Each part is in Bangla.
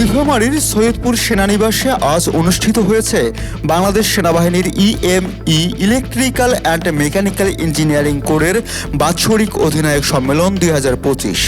নীলফামারীর সৈয়দপুর সেনানিবাসে আজ অনুষ্ঠিত হয়েছে বাংলাদেশ সেনাবাহিনীর EME electrical and mechanical engineering কোরের বাৎসরিক অধিনায়ক সম্মেলন দুই হাজার পঁচিশ।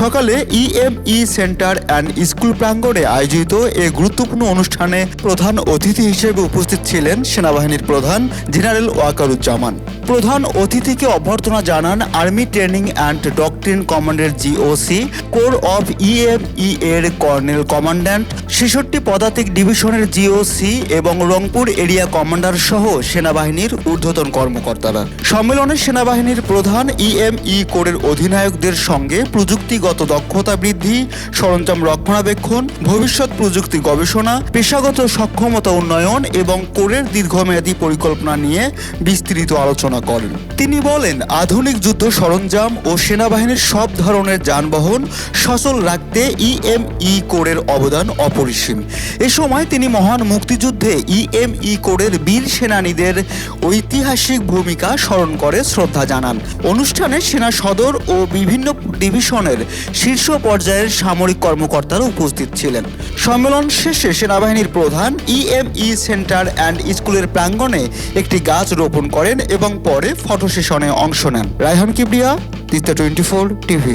সকালে ইএমই সেন্টার অ্যান্ড স্কুল প্রাঙ্গণে আয়োজিত এ গুরুত্বপূর্ণ অনুষ্ঠানে প্রধান অতিথি হিসেবে উপস্থিত ছিলেন সেনাবাহিনীর প্রধান জেনারেল ওয়াকারুজ্জামান। প্রধান অতিথিকে অভ্যর্থনা জানান আর্মি ট্রেনিং অ্যান্ড ডক্ট্রিন কমান্ডের জিওসি, কোর অফ ইএমই এর কর্নেল কমান্ড্যান্ট, ছেষট্টি পদাতিক ডিভিশনের জিওসি এবং রংপুর এরিয়া কমান্ডার সহ সেনাবাহিনীর ঊর্ধ্বতন কর্মকর্তারা। সম্মেলনে সেনাবাহিনীর প্রধান ইএমই কোরের অধিনায়কদের সঙ্গে প্রযুক্তিগত দক্ষতা বৃদ্ধি, সরঞ্জাম রক্ষণাবেক্ষণ, ভবিষ্যৎ প্রযুক্তি গবেষণা, পেশাগত সক্ষমতা উন্নয়ন এবং কোরের দীর্ঘমেয়াদী পরিকল্পনা নিয়ে বিস্তৃত আলোচনা করেন। তিনি বলেন, আধুনিক যুদ্ধ সরঞ্জাম ও সেনাবাহিনীর সব ধরনের যানবাহন সচল রাখতে ইএমই কোরের অবদান অপরিসীম। এ সময় তিনি মহান মুক্তিযুদ্ধে ইএমই কোরের বীর সেনানীদের ঐতিহাসিক ভূমিকা স্মরণ করে শ্রদ্ধা জানান। অনুষ্ঠানে সেনা সদর ও বিভিন্ন ডিভিশনের শীর্ষ পর্যায়ের সামরিক কর্মকর্তারা উপস্থিত ছিলেন। সম্মেলন শেষে সেনাবাহিনীর প্রধান ইএমই সেন্টার অ্যান্ড স্কুলের প্রাঙ্গণে একটি গাছ রোপণ করেন এবং পরে ফটো সেশনে অংশ নেন। Raihan Kibria Teesta twenty four TV.